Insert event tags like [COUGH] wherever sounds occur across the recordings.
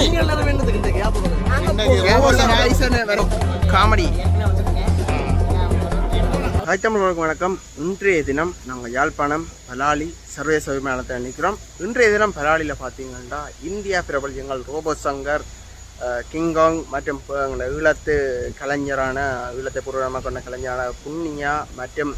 Comedy. எல்லாரும் என்னதுக்கு தமிழர்களுக்கு வணக்கம். இன்றைய தினம் நாங்கள் யாழ்ப்பாணம் பலாலி சர்வதேச விமானத்தில் நிற்கிறோம் இன்றைய தினம் பலாலியில் பார்த்தீங்கன்னா இந்தியா பிரபல்யங்கள் ரோபோ சங்கர் கிங்காங் மற்றும் ப- ஈழத்து கலைஞரான ஈழத்தை பூர்வமாக கொண்ட கலைஞரான புண்ணியா மற்றும்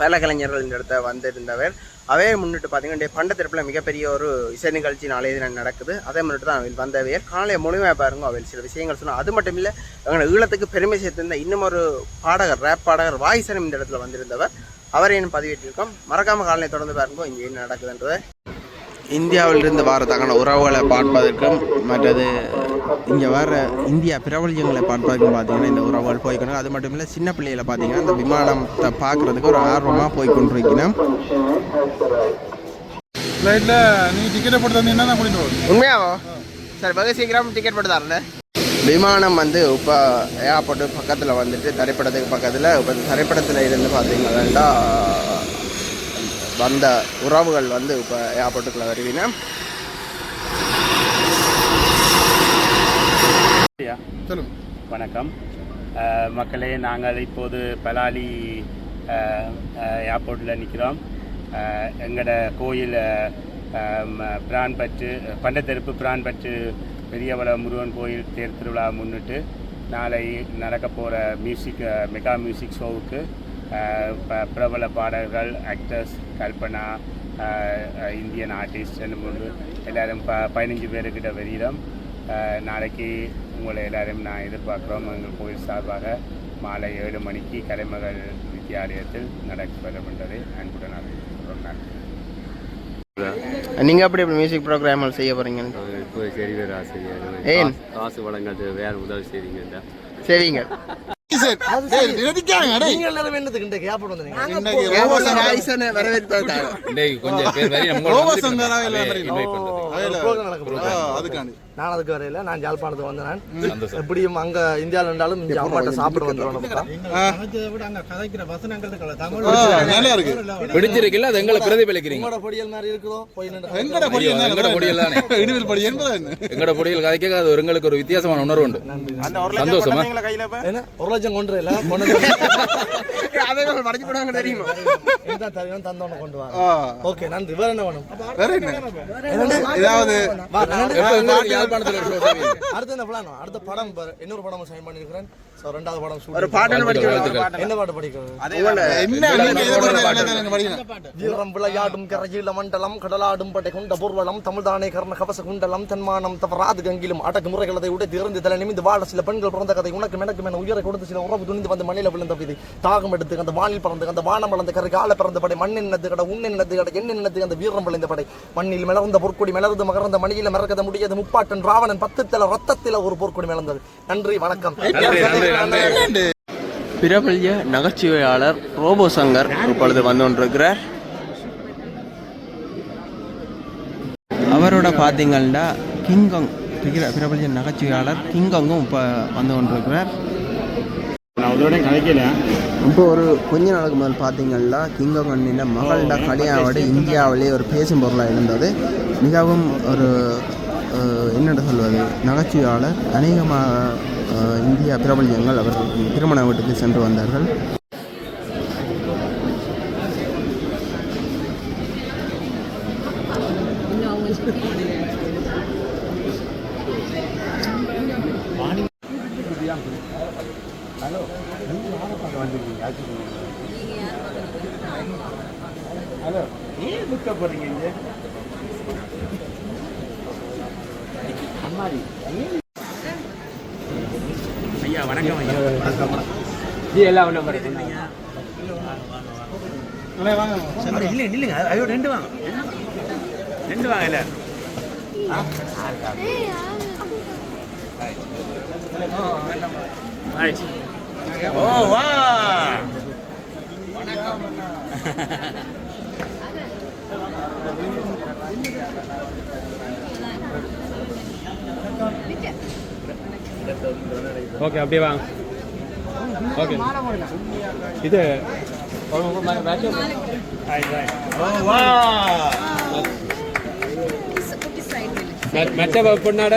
பல கலைஞர்கள் இந்த இடத்த வந்திருந்தவர். அவையை முன்னிட்டு பார்த்தீங்கன்னா பண்டத்திறப்பில் மிகப்பெரிய ஒரு இசை நிகழ்ச்சி நாளைய தினம் நடக்குது. அதை முன்னிட்டு தான் அவள் வந்தவையர் காலையை முழுமையாக பாருங்க அவள் சில விஷயங்கள் சொன்னால் அது மட்டும் இல்லை எங்களை ஈழத்துக்கு பெருமை சேர்த்திருந்த இன்னும் ஒரு பாடகர் ரேப் பாடகர் வாயிசனம் இந்த இடத்துல வந்திருந்தவர். அவரையும் பதிவேற்றிருக்கோம். மறக்காம காலனை தொடர்ந்து பாருங்க இங்கே என்ன நடக்குதுன்றதை. இந்தியாவிலிருந்து வாரத்தக்கான உறவுகளை பார்ப்பதற்கும் மற்றது இங்கே வர இந்தியா பிரபல்யங்களை பார்ப்பதற்கும் பார்த்தீங்கன்னா இந்த உறவுகள் போய்க்கணும் அது மட்டும் இல்லை சின்ன பிள்ளைகளை பார்த்தீங்கன்னா இந்த விமானத்தை பார்க்குறதுக்கு ஒரு ஆர்வமாக போய் கொண்டிருக்கணும் ஃப்ளைட்டில் நீங்கள் டிக்கெட்டை போட்டு தந்தீங்கன்னா நான் கூட்டிட்டு போவேன். உண்மையாவோ? சரி வெகு சீக்கிரம் டிக்கெட் போட்டு தரல விமானம் வந்து இப்போ ஏர்போர்ட்டு பக்கத்தில் வந்துட்டு திரைப்படத்துக்கு பக்கத்தில் இப்போ திரைப்படத்தில் இருந்து பார்த்தீங்கன்னா வந்த உறவுகள் வந்து இப்போ ஏர்போர்ட்டுக்குள்ள வருவீங்க. வணக்கம். மக்களே நாங்கள் இப்போது பலாலி ஏர்போர்ட்டில் நிற்கிறோம் எங்களோட கோயில் அஹ், ம- பிரான்பற்று பண்டத்தெருப்பு பிரான்பற்று பெரியவள முருகன் கோயில் தேர் திருவிழா முன்னிட்டு நாளை நடக்க போகிற மியூசிக் மெகா மியூசிக் ஷோவுக்கு பிரபல பாடகர்கள் ஆக்டர்ஸ் கல்பனா இந்தியன் ஆர்டிஸ்ட் ரெண்டு மூணு எல்லாரும் ப பதினஞ்சு பேருக்கிட்ட வெளியிடம். நாளைக்கு உங்களை எல்லாரையும் நான் எதிர்பார்க்குறோம். எங்கள் கோயில் சார்பாக மாலை ஏழு மணிக்கு கலைமகள் வித்தியாலயத்தில் நடக்கப்பெறும் என்பதை அன்புடன் அறிவிக்கிறோம் நன்றி. நீங்கள் எப்படி எப்படி மியூசிக் ப்ரோக்ராம்கள் செய்ய போகிறீங்க இப்போ சரி வேறு ஆசிரியர். ஏன்? காசு வழங்காது வேற உதவி செய்றீங்க சரிங்க. வந்தீங்க [LAUGHS] கொஞ்சம் அதுக்காண்டி. நான் அதுக்கு வரையில நான் ஜாழ்ப்பாணத்துக்கு வந்தேன். நான். எப்படியும் அங்க இந்தியாவில் இருந்தாலும் அம்மாட்ட சாப்பிட நல்லா இருக்கு. பிடிச்சிருக்குல்ல? அது எங்களை பிரதிபலிக்கிறீங்க. உங்களோட பொடியல் மாதிரி நின்று. எங்கட பொடி என்ன எங்கட பொடியல் தானே. [LAUGHS] இடிவில் பொடியில் அது ஒரு எங்களுக்கு ஒரு வித்தியாசமான உணர்வு உண்டு. சந்தோஷமா? என்ன? ஒரு லட்சம் கொண்டு இல்ல? [LAUGHS] போடுவாங்க தெரியுமா? தருவேன் தந்தோன்னு கொண்டு வா ஓகே நன்றி. வேற என்ன வேணும்? வேற என்ன? ஏதாவது? அடுத்து என்ன பிளான் அடுத்த படம் பாரு. இன்னொரு படம் சைன் பண்ணிருக்கிறேன் ரெண்டாவது படம் ஒரு பாட்டு படிக்கிறோம். என்ன பாட்டு போட்டு. வீரம் விளையாடும் கரையில மண்டலம் கடலாடும் படை கொண்ட பூர்வலம் தமிழ்தானே கர்ண கவச குண்டலம் தன்மானம் தவறாது கங்கிலும் அடக்கு முறைகளதை விட திறந்து தலை நிமிந்து வாழ சில பெண்கள் பிறந்த கதை உனக்கு எனக்கு என உயரை கொடுத்து சில உறவு துணிந்து வந்து மண்ணில விழுந்த விதி. தாகம் எடுத்து அந்த வானில் பறந்து அந்த வானம் வளர்ந்த கரை கால பிறந்த படை மண்ணின் நினது கடை எண்ணின் நினது அந்த வீரம் விளைந்த படை. மண்ணில் மிளர்ந்த பொற்கொடி மிளர்ந்து மகர்ந்த மணியில மறக்கத முடியாது முப்பாட்டன் ராவணன் பத்துத்தில ரத்தத்தில ஒரு பொற்கொடி மிளர்ந்தது. நன்றி வணக்கம். பிரபல்ய நகைச்சுவையாளர் ரோபோ சங்கர் இப்பொழுது வந்து கொண்டிருக்கிறார். அவரோட பார்த்தீங்கன்னா கிங்காங் பிர- பிரபல்ய நகைச்சுவையாளர் கிங்காங்கும் இப்போ வந்து கொண்டிருக்கிறார். இப்போ ஒரு கொஞ்ச நாளுக்கு முதல் பார்த்தீங்கன்னா கிங்காங் அண்ணின மகள்ட கல்யாணோட இந்தியாவிலே ஒரு பேசும் பொருளாக இருந்தது. மிகவும் ஒரு அஹ், என்னென்ன சொல்வது? நகைச்சுவையாளர் அநேகமாக இந்திய பிரபல்யங்கள் அவர்கள் திருமண வீட்டுக்கு சென்று வந்தார்கள். ஏன் துக்கப்படுறீங்க இங்க ஐயா வணக்கம் ஐயா. இது எல்லாம் ஒன்றும் இல்லை இல்லைங்க ஐயோ ரெண்டு வாங்க. ரெண்டு வாங்க இல்லை. ஓ வா. ஓகே அப்படியே வாங்க. ஓகே இது மெச்ச பொண்ணாட?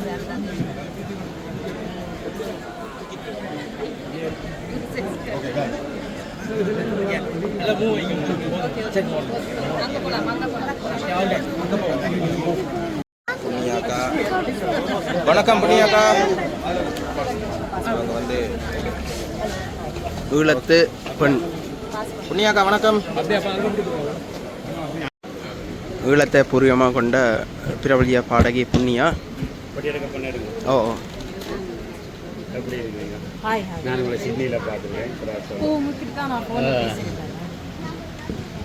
புண்ணியாக்கா வணக்கம் புண்ணியாக்கா அவங்க வந்து ஈழத்து பெண். புண்ணியாக்கா வணக்கம். ஈழத்தை பூர்வமாக கொண்ட பிரபலிய பாடகி புண்ணியா? ஓ ஓ.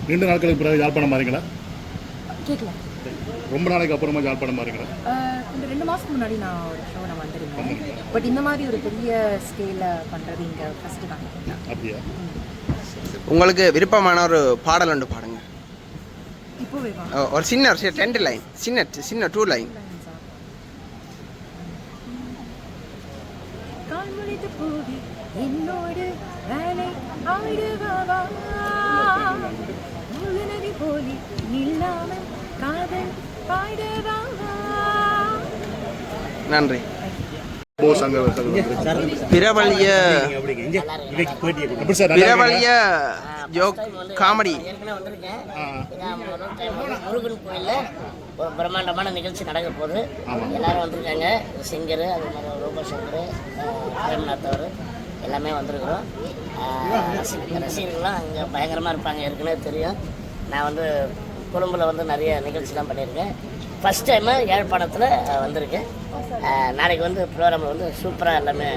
ரெண்டு நாட்களுக்கு பிறகு யாழ்ப்பாணம் மாறீங்களா ரொம்ப நாளைக்கு அப்புறமா யாழ்ப்பாணம் மாறீங்களா இந்த ரெண்டு மாதத்துக்கு முன்னாடி நான் ஒரு ஷோ நான் வந்திருந்தேன். பட் இந்த மாதிரி ஒரு பெரிய ஸ்கேலில் பண்ணுறது இங்கே ஃபஸ்ட்டு தான். அப்படியா? உங்களுக்கு விருப்பமான ஒரு பாடல் ஒன்று பாடுங்க. ஒரு சின்ன ஒரு ரெண்டு லைன் சின்ன சின்ன டூ லைன் என்னோடு வேலை ஆயிடுவாவா நதி போலி பாடுவாவா நன்றி. பிரபலிய பிரபலிய ஜோக் காமெடி. முருகன் கோயிலில் ஒரு பிரம்மாண்டமான நிகழ்ச்சி நடக்க போகுது எல்லாரும் வந்திருக்காங்க சிங்கரு அது மாதிரி ரூப சங்கர் பிரேம்நாத் அவர் எல்லாமே வந்திருக்கிறோம் ரசிகர்கள்லாம் அங்கே பயங்கரமாக இருப்பாங்க ஏற்கனவே தெரியும். நான் வந்து கொழும்புல வந்து நிறைய நிகழ்ச்சிலாம் பண்ணியிருக்கேன். ஃபஸ்ட் டைமு யாழ்ப்பாணத்தில் வந்திருக்கேன். நாளைக்கு வந்து ப்ரோக்ராமில் வந்து சூப்பராக எல்லாமே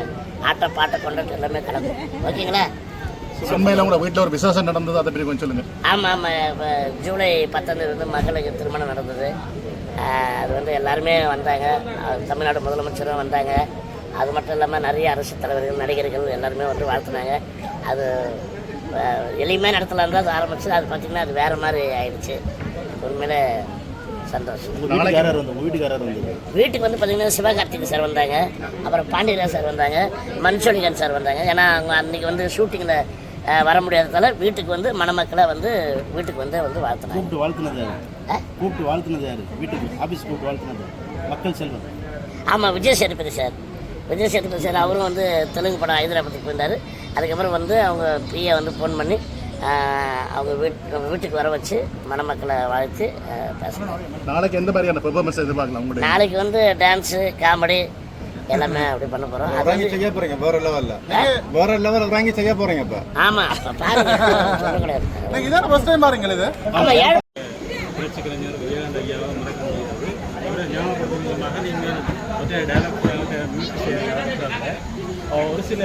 ஆட்ட பாட்டை கொண்டாட்டு எல்லாமே கலக்கும் ஓகேங்களா? சென்னையில் கூட வீட்டில் ஒரு விசேஷம் நடந்தது அதை பற்றி கொஞ்சம் சொல்லுங்க. ஆமாம் ஆமாம் இப்போ ஜூலை பத்தாந்தேதி வந்து மகளுக்கு திருமணம் நடந்தது. அது வந்து எல்லாருமே வந்தாங்க. தமிழ்நாடு முதலமைச்சரும் வந்தாங்க. அது மட்டும் இல்லாமல் நிறைய அரசு தலைவர்கள் நடிகர்கள் எல்லாருமே வந்து வாழ்த்துனாங்க. அது எளிமையாக நடத்தலாம் தான் அது ஆரம்பிச்சு அது பார்த்திங்கன்னா அது வேறு மாதிரி ஆயிடுச்சு. உண்மையிலே சந்தோஷம். வந்து வீட்டுக்காரர் வந்து? வீட்டுக்கு வந்து பார்த்தீங்கன்னா சிவகார்த்திகை சார் வந்தாங்க. அப்புறம் பாண்டியராஜ் சார் வந்தாங்க. மன்சோலிகன் சார் வந்தாங்க. ஏன்னா அவங்க அன்னைக்கு வந்து ஷூட்டிங்கில் வர முடியாததால வீட்டுக்கு வந்து மணமக்களை வந்து வீட்டுக்கு வந்து வந்து வாழ்த்துனாங்க. கூப்பிட்டு வாழ்த்துனது யாரு? கூப்பிட்டு வாழ்த்துனது யாரு? வீட்டுக்கு ஆஃபீஸ் கூப்பிட்டு வாழ்த்துனது மக்கள் செல்வன் ஆமாம் விஜய் சேதுபதி சார். விஜய் சேதுபதி சார் அவரும் வந்து தெலுங்கு படம் ஹைதராபாத்துக்கு போயிருந்தார். அதுக்கப்புறம் வந்து அவங்க பிஏ வந்து ஃபோன் பண்ணி அவங்க வீட் வீட்டுக்கு வர வச்சு மணமக்களை வாழ்த்து பேசினாங்க நாளைக்கு எந்த மாதிரியான பெர்ஃபார்மன்ஸ் எதிர்பார்க்கலாம் நாளைக்கு வந்து டான்ஸு காமெடி எல்லாமே அப்படி பண்ண போகிறோம் அது வந்து செய்ய போறீங்க வேற லெவல்ல வேற லெவல் வாங்கி செய்ய போறீங்க இப்ப. அப்போ பாருங்க. கிடையாது. இதான் ஃபர்ஸ்ட் டைம் பாருங்க இது. ஆமாம் ஏழு புரட்சிக்கலைஞர் விஜயகாந்த் ஐயாவை மறக்க முடியாது. அவரை ஞாபகப்படுத்தும் விதமாக நீங்கள் மற்ற டைலாக் ஒரு சில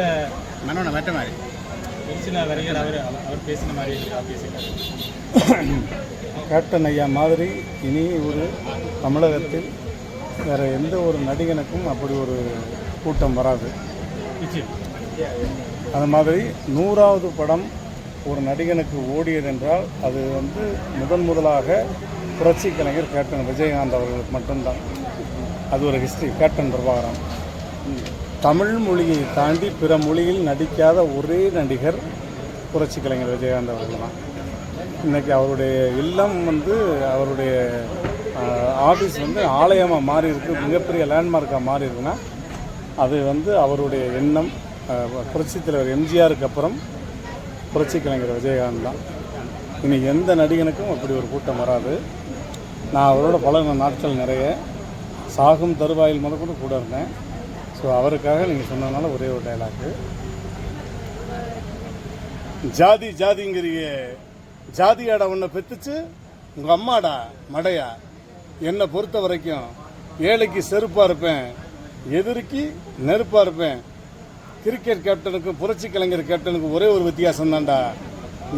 மனோட மெட்ட மாதிரி ஒரு சில வரிகள் அவர் அவர் பேசின மாதிரி பேசியிருக்காரு கேப்டன் ஐயா மாதிரி இனி ஒரு தமிழகத்தில் வேறு எந்த ஒரு நடிகனுக்கும் அப்படி ஒரு கூட்டம் வராது. அது மாதிரி நூறாவது படம் ஒரு நடிகனுக்கு ஓடியது என்றால் அது வந்து முதன் முதலாக புரட்சி கலைஞர் கேப்டன் விஜயகாந்த் அவர்களுக்கு மட்டும்தான். அது ஒரு ஹிஸ்ட்ரி கேப்டன் பிரபாகரன். தமிழ் மொழியை தாண்டி பிற மொழியில் நடிக்காத ஒரே நடிகர் புரட்சி கலைஞர் விஜயகாந்த் அவர்கள் தான். இன்றைக்கி அவருடைய இல்லம் வந்து அவருடைய ஆஃபீஸ் வந்து ஆலயமாக மாறி இருக்கு மிகப்பெரிய லேண்ட்மார்க்காக மாறி இருக்குன்னா அது வந்து அவருடைய எண்ணம். புரட்சி தலைவர் எம்ஜிஆருக்கு அப்புறம் புரட்சி கலைஞர் விஜயகாந்த் தான். இனி எந்த நடிகனுக்கும் அப்படி ஒரு கூட்டம் வராது. நான் அவரோட பழகின நாட்கள் நிறைய. சாகும் தருவாயில் முதல் கூட கூட இருந்தேன். ஸோ அவருக்காக நீங்கள் சொன்னதுனால ஒரே ஒரு டைலாக்கு ஜாதி ஜாதிங்கிறீங்க ஜாதியாடா உன்னை பெத்துச்சு? உங்கள் அம்மாடா மடையா? என்னை பொறுத்த வரைக்கும் ஏழைக்கு செருப்பாக இருப்பேன் எதிரிக்கு நெருப்பாக இருப்பேன். கிரிக்கெட் கேப்டனுக்கும் புரட்சி கலைஞர் கேப்டனுக்கும் ஒரே ஒரு வித்தியாசம் தான்டா.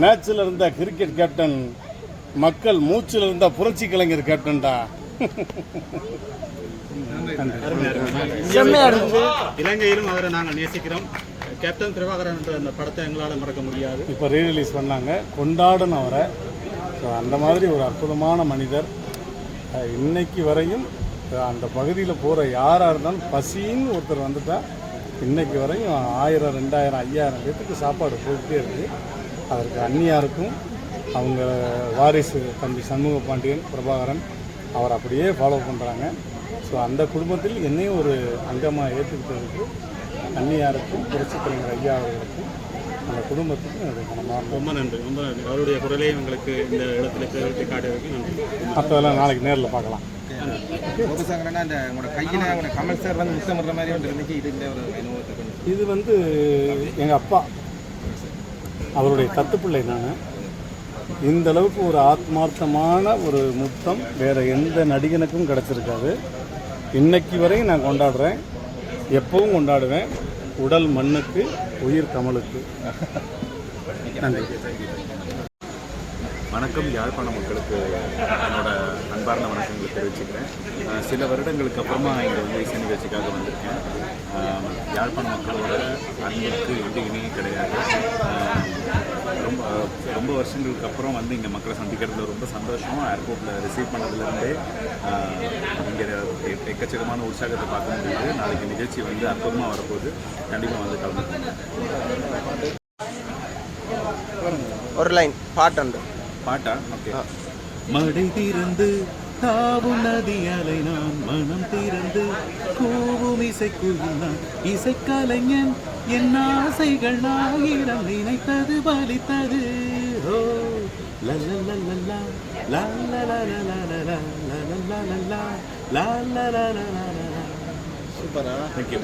மேட்ச்சில் இருந்த கிரிக்கெட் கேப்டன் மக்கள் மூச்சில் இருந்த புரட்சி கலைஞர் கேப்டன்டா [LAUGHS] இலங்கையிலும் அவரை நாங்கள் நேசிக்கிறோம். கேப்டன் பிரபாகரன் என்ற அந்த படத்தை எங்களால் மறக்க முடியாது. இப்போ ரீரிலீஸ் பண்ணாங்க. கொண்டாடணும் அவரை ஸோ அந்த மாதிரி ஒரு அற்புதமான மனிதர். இன்னைக்கு வரையும் அந்த பகுதியில் போகிற யாராக இருந்தாலும் பசின்னு ஒருத்தர் வந்துட்டா இன்னைக்கு வரையும் ஆயிரம் ரெண்டாயிரம் ஐயாயிரம் பேத்துக்கு சாப்பாடு போயிட்டே இருக்குது அதற்கு அந்நியாருக்கும் அவங்க வாரிசு தம்பி சண்முக பாண்டியன் பிரபாகரன் அவர் அப்படியே ஃபாலோ பண்ணுறாங்க ஸோ அந்த குடும்பத்தில் என்னையும் ஒரு அங்கமாக ஏற்றுக்கிட்டதுக்கு அந்நியாருக்கும் புரட்சி கலைஞர் ஐயா அவர்களுக்கும் அந்த குடும்பத்துக்கும் அது ரொம்ப நன்றி. ரொம்ப நன்றி. அவருடைய குரலையும் எங்களுக்கு இந்த இடத்துல பிரவேற்றி காட்டுவதற்கு நன்றி. மற்றதெல்லாம் நாளைக்கு நேரில் பார்க்கலாம். இது வந்து எங்கள் அப்பா. அவருடைய தத்துப்பிள்ளை நான். இந்த அளவுக்கு ஒரு ஆத்மார்த்தமான ஒரு முத்தம் வேற எந்த நடிகனுக்கும் கிடைச்சிருக்காது. இன்னைக்கு வரையும் நான் கொண்டாடுறேன். எப்பவும் கொண்டாடுவேன். உடல் மண்ணுக்கு உயிர் கமலுக்கு. நன்றி. வணக்கம் யாழ்ப்பாண மக்களுக்கு என்னோட அன்பார்ந்த வணக்கங்களை தெரிவிச்சுக்கிறேன். சில வருடங்களுக்கு அப்புறமா இங்கே வந்து இசை நிகழ்ச்சிக்காக வந்திருக்கேன் யாழ்ப்பாண மக்களோட அன்புக்கு எந்த இணையும் கிடையாது. ரொம்ப ரொம்ப வருஷங்களுக்கு அப்புறம் வந்து இங்கே மக்களை சந்திக்கிறதுல ரொம்ப சந்தோஷம். ஏர்போர்ட்டில் ரிசீவ் பண்ணதுலேருந்தே இங்கே எக்கச்சக்கமான உற்சாகத்தை பார்க்க முடியுது. நாளைக்கு நிகழ்ச்சி வந்து அற்புதமாக வரப்போகுது. கண்டிப்பாக வந்து கலந்துக்கணும் ஒரு லைன் பாட்டு பாட்டா? ஓகே மடை திறந்து தாவும் நதி அலை நான் மனம் திறந்து கூவும் இசைக்குயில் நான் இசைக்கலைஞன் என் ஆசைகள் ஆயிரம் நினைத்தது பலித்தது ஓ. சூப்பரா you.